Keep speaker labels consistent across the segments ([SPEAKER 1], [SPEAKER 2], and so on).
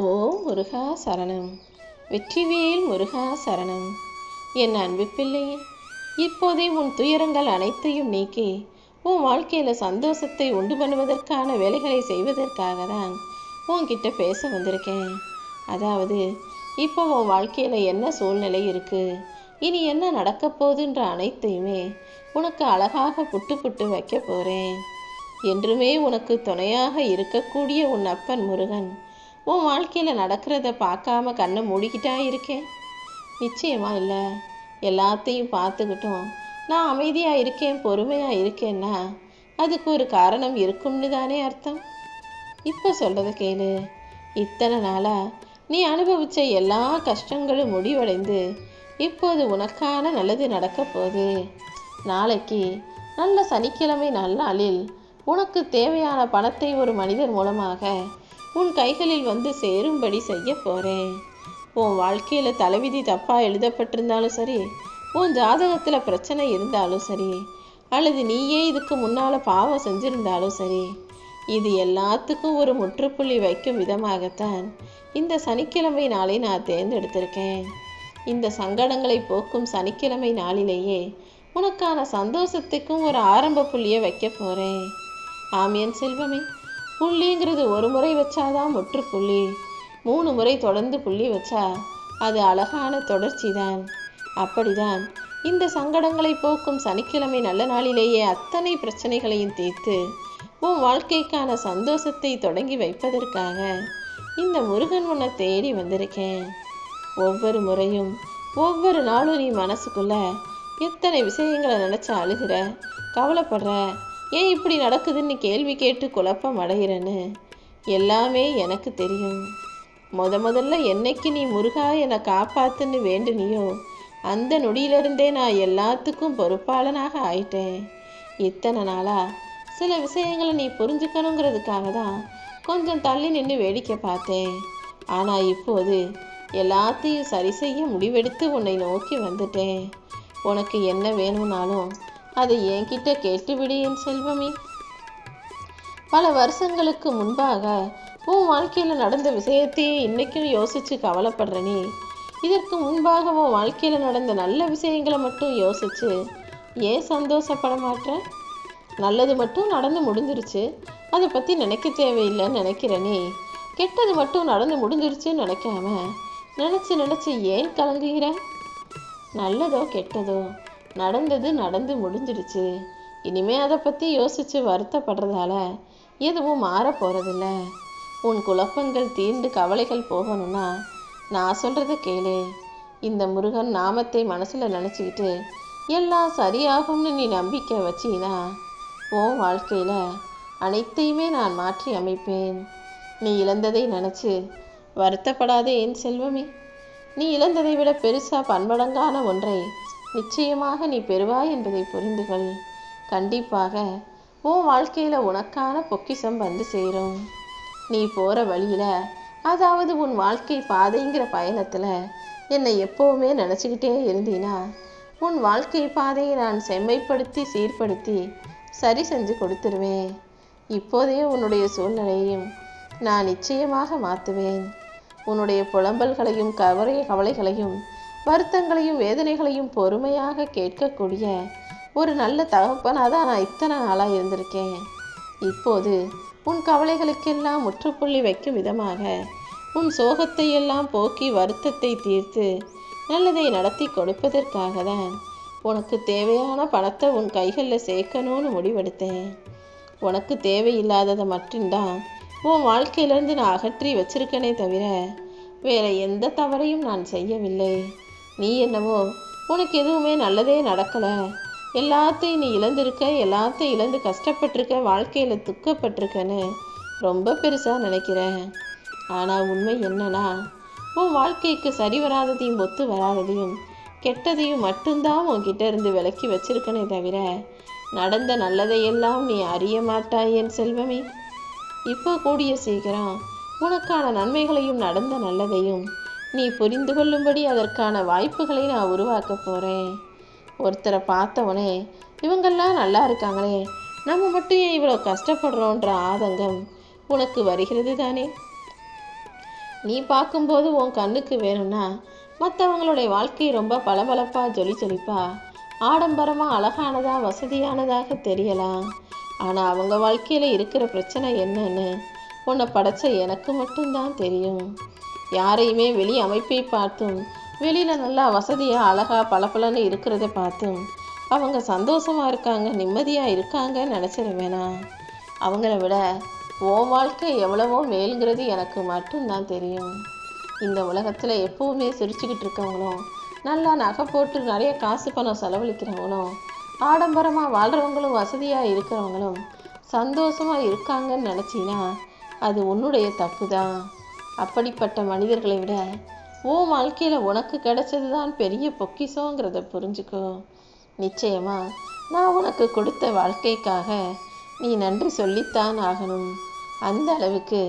[SPEAKER 1] ஓ முருகா சரணம். வெற்றிவேல் முருகா சரணம். என் அன்பு பிள்ளையே இப்போதே உன் துயரங்கள் அனைத்தையும் நீக்கி உன் வாழ்க்கையில் சந்தோஷத்தை உண்டு பண்ணுவதற்கான வேலைகளை செய்வதற்காக தான் உன்கிட்ட பேச வந்திருக்கேன். அதாவது இப்போ உன் வாழ்க்கையில் என்ன சூழ்நிலை இருக்குது இனி என்ன நடக்க போகுதுன்ற அனைத்தையுமே உனக்கு அழகாக புட்டு புட்டு வைக்க போகிறேன் என்றுமே உனக்கு துணையாக இருக்கக்கூடிய உன் அப்பன் முருகன் உன் வாழ்க்கையில் நடக்கிறத பார்க்காம கண்ணை மூடிக்கிட்டா இருக்கேன் நிச்சயமா இல்லை. எல்லாத்தையும் பார்த்துக்கிட்டும் நான் அமைதியாக இருக்கேன் பொறுமையாக இருக்கேன்னா அதுக்கு ஒரு காரணம் இருக்கும்னு தானே அர்த்தம்? இப்போ சொல்கிறத கேளு. இத்தனை நாளாக நீ அனுபவித்த எல்லா கஷ்டங்களும் முடிவடைந்து இப்போது உனக்கான நல்லது நடக்க போகுது. நாளைக்கு நல்ல சனிக்கிழமை நல்லாளில் உனக்கு தேவையான பணத்தை ஒரு மனிதர் மூலமாக உன் கைகளில் வந்து சேரும்படி செய்ய போகிறேன் உன் வாழ்க்கையில் தலைவிதி தப்பாக எழுதப்பட்டிருந்தாலும் சரி உன் ஜாதகத்தில் பிரச்சனை இருந்தாலும் சரி அல்லது நீயே இதுக்கு முன்னால் பாவம் செஞ்சிருந்தாலும் சரி இது எல்லாத்துக்கும் ஒரு முற்றுப்புள்ளி வைக்கும் விதமாகத்தான் இந்த சனிக்கிழமை நாளை நான் தேர்ந்தெடுத்திருக்கேன். இந்த சங்கடங்களை போக்கும் சனிக்கிழமை நாளிலேயே உனக்கான சந்தோஷத்துக்கும் ஒரு ஆரம்ப புள்ளியை வைக்க போகிறேன் ஆமியன் செல்வமே. புள்ளிங்கிறது ஒரு முறை வச்சாதான் முற்றுப்புள்ளி மூணு முறை தொடர்ந்து புள்ளி வச்சா அது அழகான தொடர்ச்சி தான் அப்படிதான் இந்த சங்கடங்களை போக்கும் சனிக்கிழமை நல்ல நாளிலேயே அத்தனை பிரச்சனைகளையும் தீர்த்து உன் வாழ்க்கைக்கான சந்தோஷத்தை தொடங்கி வைப்பதற்காக இந்த முருகன் உன்னை தேடி வந்திருக்கேன். ஒவ்வொரு முறையும் ஒவ்வொரு நாளும் நீ மனசுக்குள்ள எத்தனை விஷயங்களை நினச்சி அழுகிற கவலைப்படுற ஏன் இப்படி நடக்குதுன்னு கேள்வி கேட்டு குழப்பம் அடைகிறேன்னு? எல்லாமே எனக்கு தெரியும். முத முதல்ல என்னைக்கு நீ முருகா என்னை காப்பாத்துன்னு வேண்டுனியோ அந்த நொடியிலிருந்தே நான் எல்லாத்துக்கும் பொறுப்பாளனாக ஆயிட்டேன். இத்தனை நாளா சில விஷயங்களை நீ புரிஞ்சுக்கணுங்கிறதுக்காக தான் கொஞ்சம் தள்ளி நின்று வேடிக்கை பார்த்தேன். ஆனால் இப்போது எல்லாத்தையும் சரி செய்ய முடிவெடுத்து உன்னை நோக்கி வந்துட்டேன். உனக்கு என்ன வேணும்னாலும் அதை என்கிட்ட கேட்டுவிடு என் செல்வமே. பல வருஷங்களுக்கு முன்பாக உன் வாழ்க்கையில் நடந்த விஷயத்தையே இன்னைக்கும் யோசிச்சு கவலைப்படுற நீ இதற்கு முன்பாக உன் வாழ்க்கையில் நடந்த நல்ல விஷயங்களை மட்டும் யோசிச்சு ஏன் சந்தோஷப்பட மாட்டேற நல்லது மட்டும் நடந்து முடிஞ்சிருச்சு. அதை பற்றி நினைக்க தேவையில்லைன்னு நினைக்கிறனே. நீ கெட்டது மட்டும் நடந்து முடிஞ்சிருச்சுன்னு நினைக்காம நினச்சி நினச்சி ஏன் கலங்குகிற? நல்லதோ கெட்டதோ? நடந்தது நடந்து முடிஞ்சிடுச்சு. இனிமே அதை பற்றி யோசித்து வருத்தப்படுறதால எதுவும் மாற போகிறதில்ல உன் குழப்பங்கள் தீர்ந்து கவலைகள் போகணும்னா நான் சொல்கிறத கேளு. இந்த முருகன் நாமத்தை மனசில் நினச்சிக்கிட்டு எல்லாம் சரியாகும்னு நீ நம்பிக்கை வச்சினா உன் வாழ்க்கையில் அனைத்தையுமே நான் மாற்றி அமைப்பேன். நீ இழந்ததை நினச்சி வருத்தப்படாதே என் செல்வமே. நீ இழந்ததை விட பெருசாக பன்மடங்கான ஒன்றை நிச்சயமாக நீ பெறுவாய் என்பதை புரிந்து கொள் கண்டிப்பாக உன் வாழ்க்கையில் உனக்கான பொக்கிஷம் வந்து சேரும். நீ போகிற வழியில் அதாவது உன் வாழ்க்கை பாதைங்கிற பயணத்தில் என்னை எப்போவுமே நினச்சிக்கிட்டே இருந்தீனா உன் வாழ்க்கை பாதையை நான் செம்மைப்படுத்தி சீர்படுத்தி சரி செஞ்சு கொடுத்துருவேன். இப்போதே உன்னுடைய சூழ்நிலையும் நான் நிச்சயமாக மாற்றுவேன் உன்னுடைய புலம்பல்களையும் கவலை கவலைகளையும் வருத்தங்களையும் வேதனைகளையும் பொறுமையாக கேட்கக்கூடிய ஒரு நல்ல தகப்பனாக தான் நான் இத்தனை நாளாக இருந்திருக்கேன். இப்போது உன் கவலைகளுக்கெல்லாம் முற்றுப்புள்ளி வைக்கும் விதமாக உன் சோகத்தை எல்லாம் போக்கி வருத்தத்தை தீர்த்து நல்லதை நடத்தி கொடுப்பதற்காக தான் உனக்கு தேவையான பணத்தை உன் கைகளில் சேர்க்கணும்னு முடிவெடுத்தேன். உனக்கு தேவையில்லாததை மட்டும்தான் உன் வாழ்க்கையிலேருந்து நான் அகற்றி வச்சிருக்கனே தவிர வேற எந்த தவறையும் நான் செய்யவில்லை. நீ என்னவோ உனக்கு எதுவுமே நல்லதே நடக்கலை. எல்லாத்தையும் நீ இழந்திருக்க எல்லாத்தையும் இழந்து கஷ்டப்பட்டிருக்க வாழ்க்கையில் துக்கப்பட்டிருக்கன்னு ரொம்ப பெருசாக நினைக்கிறேன். ஆனால் உண்மை என்னன்னா உன் வாழ்க்கைக்கு சரி வராததையும் ஒத்து வராததையும் கெட்டதையும் மட்டும்தான் உன்கிட்ட இருந்து விலக்கி வச்சிருக்கனே தவிர நடந்த நல்லதையெல்லாம் நீ அறிய மாட்டாய் என் செல்வமே. இப்போ கூடிய சீக்கிரம் உனக்கான நன்மைகளையும் நடந்த நல்லதையும் நீ புரிந்து கொள்ளும்படி அதற்கான வாய்ப்புகளை நான் உருவாக்க போகிறேன் ஒருத்தரை பார்த்தவனே இவங்கெல்லாம் நல்லா இருக்காங்களே நம்ம மட்டும் ஏன் இவ்வளோ கஷ்டப்படுறோன்ற ஆதங்கம் உனக்கு வருகிறது தானே? நீ பார்க்கும்போது உன் கண்ணுக்கு வேணும்னா மற்றவங்களுடைய வாழ்க்கை ரொம்ப பளபளப்பாக ஜொலி ஜொலிப்பா ஆடம்பரமாக அழகானதாக வசதியானதாக தெரியலாம். ஆனால் அவங்க வாழ்க்கையில் இருக்கிற பிரச்சனை என்னன்னு உன்னை படைச்ச எனக்கு மட்டும்தான் தெரியும். யாரையுமே வெளி அமைப்பை பார்த்தும் வெளியில் நல்லா வசதியாக அழகாக பளபளன்னு இருக்கிறத பார்த்தும் அவங்க சந்தோஷமாக இருக்காங்க நிம்மதியாக இருக்காங்கன்னு நினச்சிட வேணாம். அவங்கள விட ஓ வாழ்க்கை எவ்வளவோ மேலுங்கிறது எனக்கு மட்டும்தான் தெரியும். இந்த உலகத்தில் எப்போவுமே சிரிச்சுக்கிட்டு இருக்கவங்களும் நல்லா நகை போட்டு நிறைய காசு பணம் செலவழிக்கிறவங்களும் ஆடம்பரமாக வாழ்கிறவங்களும் வசதியாக இருக்கிறவங்களும் சந்தோஷமாக இருக்காங்கன்னு நினச்சின்னா அது உன்னுடைய தப்பு தான் அப்படிப்பட்ட மனிதர்களை விட உன் வாழ்க்கையில் உனக்கு கிடைச்சது தான் பெரிய பொக்கிசோங்கிறத புரிஞ்சுக்கோ. நிச்சயமா நான் உனக்கு கொடுத்த வாழ்க்கைக்காக நீ நன்றி சொல்லித்தான் ஆகணும். அந்த அளவுக்கு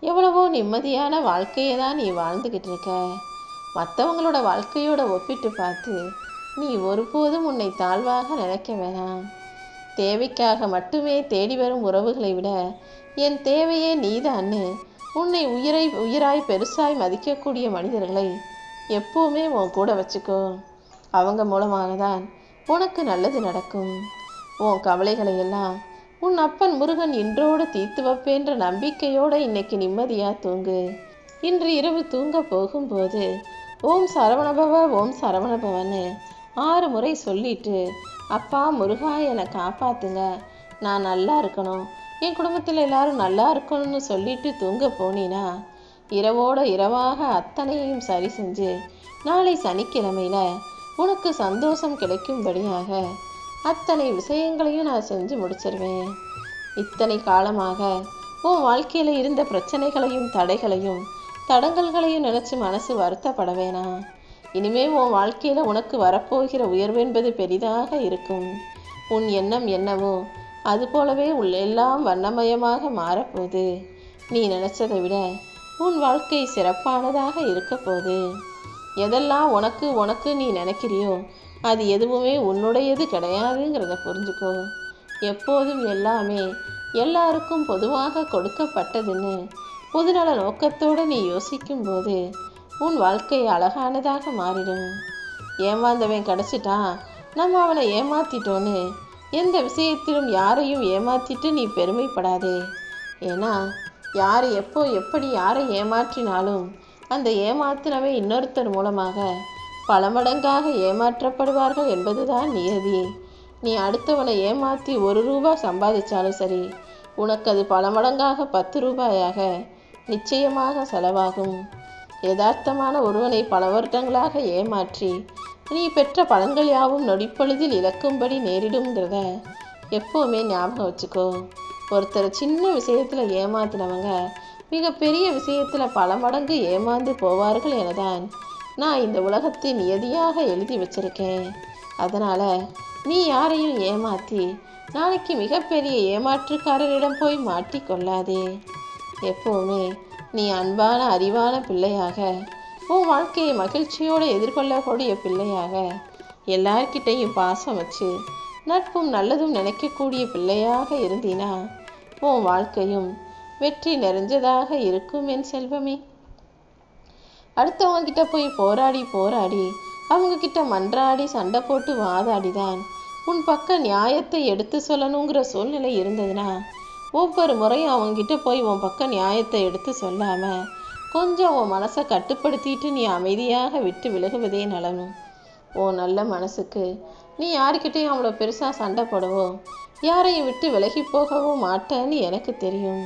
[SPEAKER 1] எவ்வளவோ நிம்மதியான வாழ்க்கையை தான் நீ வாழ்ந்துக்கிட்டு இருக்க. மற்றவங்களோட வாழ்க்கையோட ஒப்பிட்டு பார்த்து நீ ஒருபோதும் உன்னை தாழ்வாக நினைக்க வேணாம். தேவைக்காக மட்டுமே தேடி வரும் உறவுகளை விட என் தேவையே நீதான்னு உன்னை உயிரை உயிராய் பெருசாய் மதிக்கக்கூடிய மனிதர்களை எப்போவுமே உன் கூட வச்சுக்கோ. அவங்க மூலமாக தான் உனக்கு நல்லது நடக்கும். உன் கவலைகளை எல்லாம் உன் அப்பன் முருகன் இன்றோடு தீர்த்து வைப்பேன்ற நம்பிக்கையோடு இன்னைக்கு நிம்மதியாக தூங்கு. இன்று இரவு தூங்க போகும்போது ஓம் சரவணபவ ஓம் சரவணபவன்னு ஆறு முறை சொல்லிட்டு அப்பா முருகா என்னை காப்பாத்துங்க. நான் நல்லா இருக்கணும். என் குடும்பத்தில் எல்லாரும் நல்லா இருக்கணும்னு சொல்லிட்டு தூங்க போனீனா இரவோட இரவாக அத்தனையும் சரி செஞ்சு நாளை சனிக்கிழமையில உனக்கு சந்தோஷம் கிடைக்கும்படியாக அத்தனை விஷயங்களையும் நான் செஞ்சு முடிச்சிருவேன். இத்தனை காலமாக உன் வாழ்க்கையில் இருந்த பிரச்சனைகளையும் தடைகளையும் தடங்கல்களையும் நினச்சி மனசு வருத்தப்பட வேணாம் இனிமே உன் வாழ்க்கையில் உனக்கு வரப்போகிற உயர்வென்பது பெரிதாக இருக்கும். உன் எண்ணம் என்னவோ அது போலவே எல்லாம் வண்ணமயமாக மாறப்போகுது. நீ நினைச்சதை விட உன் வாழ்க்கை சிறப்பானதாக இருக்க போகுது எதெல்லாம் உனக்கு உனக்கு நீ நினைக்கிறியோ அது எதுவுமே உன்னுடையது கிடையாதுங்கிறத புரிஞ்சுக்கோ. எப்போதும் எல்லாமே எல்லாருக்கும் பொதுவாக கொடுக்கப்பட்டதுன்னு பொதுநல நோக்கத்தோடு நீ யோசிக்கும்போது உன் வாழ்க்கை அழகானதாக மாறிடும். ஏமாந்தவன் கிடச்சிட்டான் நம்ம அவனை ஏமாத்திட்டோன்னு எந்த விஷயத்திலும் யாரையும் ஏமாற்றிட்டு நீ பெருமைப்படாதே. ஏன்னா யார் எப்போ எப்படி யாரை ஏமாற்றினாலும் அந்த ஏமாத்தினவை இன்னொருத்தர் மூலமாக பல மடங்காக ஏமாற்றப்படுவார்கள் என்பதுதான் நியதி. நீ அடுத்தவனை ஏமாற்றி ஒரு ரூபா சம்பாதிச்சாலும் சரி உனக்கு அது பல மடங்காக பத்து ரூபாயாக நிச்சயமாக செலவாகும். யதார்த்தமான ஒருவனை பல வருடங்களாக ஏமாற்றி நீ பெற்ற பலன்கள் யாவும் நொடிப்பொழுதில் இழக்கும்படி நேரிடுங்கிறத எப்போவுமே ஞாபகம் வச்சுக்கோ. ஒருத்தர் சின்ன விஷயத்தில் ஏமாத்தினவங்க மிகப்பெரிய விஷயத்தில் பல மடங்கு ஏமாந்து போவார்கள் எனதான் நான் இந்த உலகத்தை நியதியாக எழுதி வச்சிருக்கேன். அதனால் நீ யாரையும் ஏமாற்றி நாளைக்கு மிகப்பெரிய ஏமாற்றுக்காரரிடம் போய் மாட்டிக்கொள்ளாதே எப்போவுமே நீ அன்பான அறிவான பிள்ளையாக உன் வாழ்க்கையை மகிழ்ச்சியோடு எதிர்கொள்ளக்கூடிய பிள்ளையாக எல்லார்கிட்டையும் பாசம் வச்சு நட்பும் நல்லதும் நினைக்கக்கூடிய பிள்ளையாக இருந்தினா உன் வாழ்க்கையும் வெற்றி நிறைஞ்சதாக இருக்கும் என் செல்வமே. அடுத்தவங்க கிட்ட போய் போராடி போராடி அவங்க கிட்ட மன்றாடி சண்டை போட்டு வாதாடிதான் உன் பக்க நியாயத்தை எடுத்து சொல்லணுங்கிற சூழ்நிலை இருந்ததுன்னா ஒவ்வொரு முறையும் அவங்ககிட்ட போய் உன் பக்கம் நியாயத்தை எடுத்து சொல்லாமல் கொஞ்சம் உன் மனசை கட்டுப்படுத்திட்டு நீ அமைதியாக விட்டு விலகுவதே நலனும் ஓ நல்ல மனசுக்கு. நீ யாருக்கிட்டையும் அவ்வளோ பெருசாக சண்டை போடவோ யாரையும் விட்டு விலகி போகவோ மாட்டேன்னு எனக்கு தெரியும்.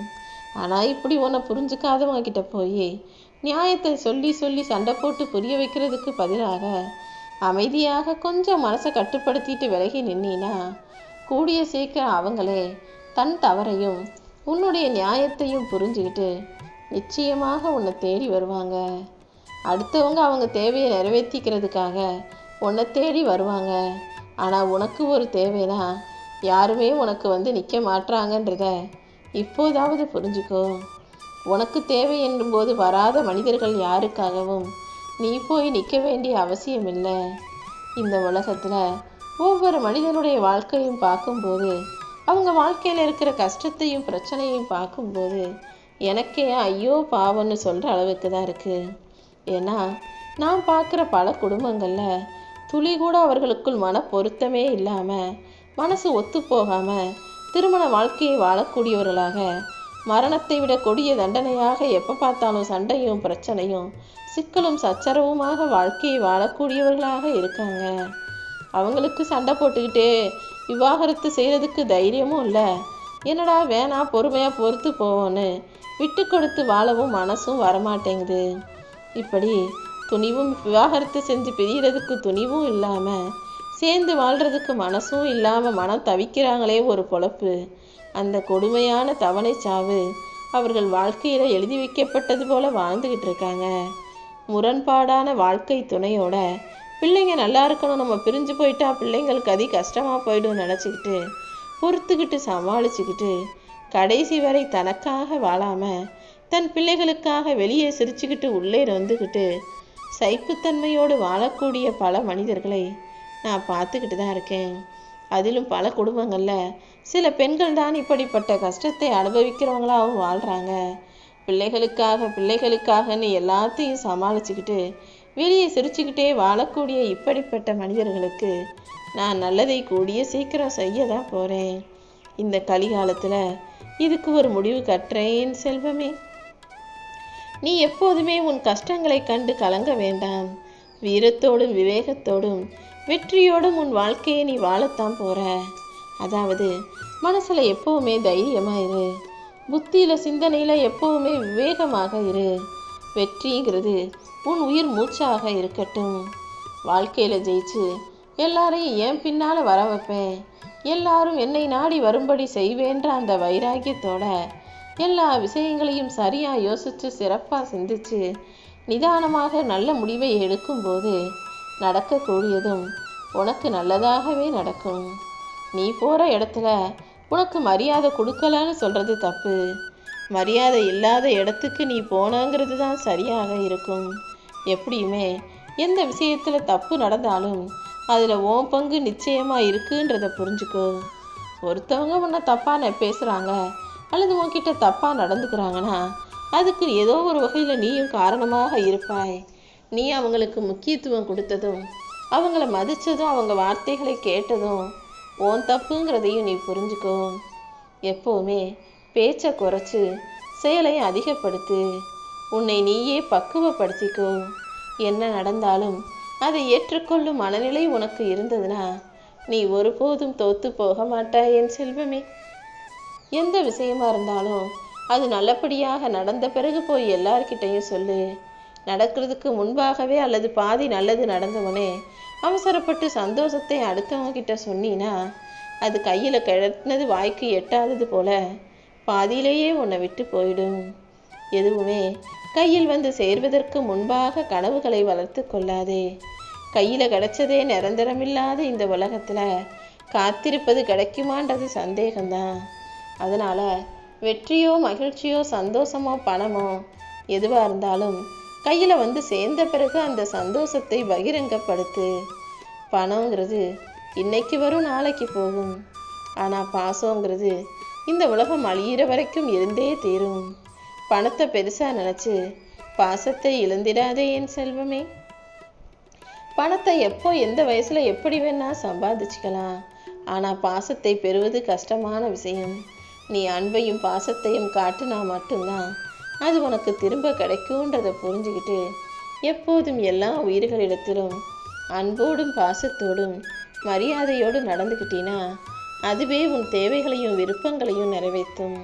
[SPEAKER 1] ஆனால் இப்படி உன்னை புரிஞ்சுக்காதவங்க கிட்ட போய் நியாயத்தை சொல்லி சொல்லி சண்டை போட்டு புரிய வைக்கிறதுக்கு பதிலாக அமைதியாக கொஞ்சம் மனசை கட்டுப்படுத்திட்டு விலகி நின்னா கூடிய சீக்கிரம் அவங்களே தன் தவறையும் உன்னுடைய நியாயத்தையும் புரிஞ்சுக்கிட்டு நிச்சயமாக உன்னை தேடி வருவாங்க. அடுத்தவங்க அவங்க தேவையை நிறைவேற்றிக்கிறதுக்காக உன்னை தேடி வருவாங்க. ஆனால் உனக்கு ஒரு தேவைனா யாருமே உனக்கு வந்து நிற்க மாட்றாங்கன்றத இப்போதாவது புரிஞ்சுக்கோ. உனக்கு தேவை என்னும்போது வராத மனிதர்கள் யாருக்காகவும் நீ போய் நிற்க வேண்டிய அவசியம் இல்லை இந்த உலகத்தில் ஒவ்வொரு மனிதனுடைய வாழ்க்கையும் பார்க்கும்போது அவங்க வாழ்க்கையில் இருக்கிற கஷ்டத்தையும் பிரச்சனையும் பார்க்கும்போது எனக்கே ஐயோ பாவம்னு சொல்கிற அளவுக்கு தான் இருக்குது ஏன்னா நான் பார்க்குற பல குடும்பங்களில் துளி கூட அவர்களுக்குள் மன பொருத்தமே இல்லாமல் மனசு ஒத்து போகாமல் திருமண வாழ்க்கையை வாழக்கூடியவர்களாக மரணத்தை விட கொடிய தண்டனையாக எப்போ பார்த்தாலும் சண்டையும் பிரச்சனையும் சிக்கலும் சச்சரவுமாக வாழ்க்கையை வாழக்கூடியவர்களாக இருக்காங்க. அவங்களுக்கு சண்டை போட்டுக்கிட்டே விவாகரத்து செய்கிறதுக்கு தைரியமும் இல்லை. என்னடா வேணா பொறுமையாக பொறுத்து போவோன்னு விட்டு கொடுத்து வாழவும் மனசும் வரமாட்டேங்குது. இப்படி துணிவும் விவாகரத்து செஞ்சு பிரியறதுக்கு துணிவும் இல்லாமல் சேர்ந்து வாழ்கிறதுக்கு மனசும் இல்லாமல் மனம் தவிக்கிறாங்களே ஒரு பொழப்பு. அந்த கொடுமையான தவணை சாவு அவர்கள் வாழ்க்கையில் எழுதி வைக்கப்பட்டது போல வாழ்ந்துக்கிட்டு இருக்காங்க. முரண்பாடான வாழ்க்கை துணையோட பிள்ளைங்க நல்லா இருக்கணும் நம்ம பிரிஞ்சு போயிட்டா பிள்ளைங்களுக்கு அதி கஷ்டமாக போயிடும் நினச்சிக்கிட்டு பொறுத்துக்கிட்டு சமாளிச்சுக்கிட்டு கடைசி வரை தனக்காக வாழாமல் தன் பிள்ளைகளுக்காக வெளியே சிரிச்சுக்கிட்டு உள்ளே நொந்துக்கிட்டு சைப்புத்தன்மையோடு வாழக்கூடிய பல மனிதர்களை நான் பார்த்துக்கிட்டு தான் இருக்கேன். அதிலும் பல குடும்பங்களில் சில பெண்கள் தான் இப்படிப்பட்ட கஷ்டத்தை அனுபவிக்கிறவங்களாகவும் வாழ்கிறாங்க பிள்ளைகளுக்காக பிள்ளைகளுக்காகன்னு எல்லாத்தையும் சமாளிச்சுக்கிட்டு வெளியே சிரிச்சுக்கிட்டே வாழக்கூடிய இப்படிப்பட்ட மனிதர்களுக்கு நான் நல்லதை கூடிய சீக்கிரம் செய்ய தான் போகிறேன் இந்த கலிகாலத்தில் இதுக்கு ஒரு முடிவு கட்டுறேன் செல்வமே. நீ எப்போதுமே உன் கஷ்டங்களை கண்டு கலங்க வேண்டாம். வீரத்தோடும் விவேகத்தோடும் வெற்றியோடும் உன் வாழ்க்கையை நீ வாழத்தான் போற. அதாவது மனசில் எப்பவுமே தைரியமாக இரு. புத்தியில் சிந்தனையில் எப்பவுமே விவேகமாக இரு. வெற்றிங்கிறது உன் உயிர் மூச்சாக இருக்கட்டும். வாழ்க்கையில் ஜெயிச்சு எல்லாரையும் ஏன் பின்னால் வர வைப்பேன். எல்லாரும் என்னை நாடி வரும்படி செய்வேன்ற அந்த வைராக்கியத்தோட எல்லா விஷயங்களையும் சரியாக யோசித்து சிறப்பாக சிந்திச்சு நிதானமாக நல்ல முடிவை எடுக்கும்போது நடக்கக்கூடியதும் உனக்கு நல்லதாகவே நடக்கும். நீ போகிற இடத்துல உனக்கு மரியாதை கொடுக்கலன்னு சொல்கிறது தப்பு. மரியாதை இல்லாத இடத்துக்கு நீ போனாங்கிறது தான் சரியாக இருக்கும். எப்படியுமே எந்த விஷயத்தில் தப்பு நடந்தாலும் அதில் உன் பங்கு நிச்சயமாக இருக்குன்றத புரிஞ்சுக்கோ. ஒருத்தவங்க உன்னை தப்பாக பேசுகிறாங்க அல்லது உன்கிட்ட தப்பாக நடந்துக்கிறாங்கன்னா அதுக்கு ஏதோ ஒரு வகையில் நீயும் காரணமாக இருப்பாய். நீ அவங்களுக்கு முக்கியத்துவம் கொடுத்ததும் அவங்கள மதித்ததும் அவங்க வார்த்தைகளை கேட்டதும் உன் தப்புங்கிறதையும் நீ புரிஞ்சுக்கோ. எப்போவுமே பேச்சை குறைச்சி செயலை அதிகப்படுத்து உன்னை நீயே பக்குவப்படுத்திக்கோ. என்ன நடந்தாலும் அதை ஏற்றுக்கொள்ளும் மனநிலை உனக்கு இருந்ததுன்னா நீ ஒருபோதும் தோத்து போக மாட்டாய் என் செல்வமே. எந்த விஷயமா இருந்தாலும் அது நல்லபடியாக நடந்த பிறகு போய் எல்லார்கிட்டையும் சொல்லு. நடக்கிறதுக்கு முன்பாகவே அல்லது பாதி நல்லது நடந்தவனே அவசரப்பட்டு சந்தோஷத்தை அடுத்தவங்க கிட்ட சொன்னினா அது கையில் கிடத்தினது வாய்க்கு எட்டாதது போல பாதியிலேயே உன்னை விட்டு போயிடும். எதுவுமே கையில் வந்து சேர்வதற்கு முன்பாக கனவுகளை வளர்த்து கொள்ளாதே. கையில் கிடைச்சதே நிரந்தரமில்லாத இந்த உலகத்தில் காத்திருப்பது கிடைக்குமான்றது சந்தேகம்தான். அதனால் வெற்றியோ மகிழ்ச்சியோ சந்தோஷமோ பணமோ எதுவாக இருந்தாலும் கையில் வந்து சேர்ந்த பிறகு அந்த சந்தோஷத்தை பகிரங்கப்படுத்து. பணங்கிறது இன்னைக்கு வரும் நாளைக்கு போகும். ஆனால் பாசங்கிறது இந்த உலகம் அழியிற வரைக்கும் இருந்தே தீரும். பணத்தை பெருசாக நினச்சி பாசத்தை இழந்திடாதே என் செல்வமே. பணத்தை எப்போ எந்த வயசுல எப்படி வேணா சம்பாதிச்சுக்கலாம். ஆனா பாசத்தை பெறுவது கஷ்டமான விஷயம். நீ அன்பையும் பாசத்தையும் காட்டுனா மட்டும்தான் அது உனக்கு திரும்ப கிடைக்கும்ன்றதை புரிஞ்சுக்கிட்டு எப்போதும் எல்லா உயிர்களிடத்திலும் அன்போடும் பாசத்தோடும் மரியாதையோடு நடந்துக்கிட்டீன்னா அதுவே உன் தேவைகளையும் விருப்பங்களையும் நிறைவேற்றும்.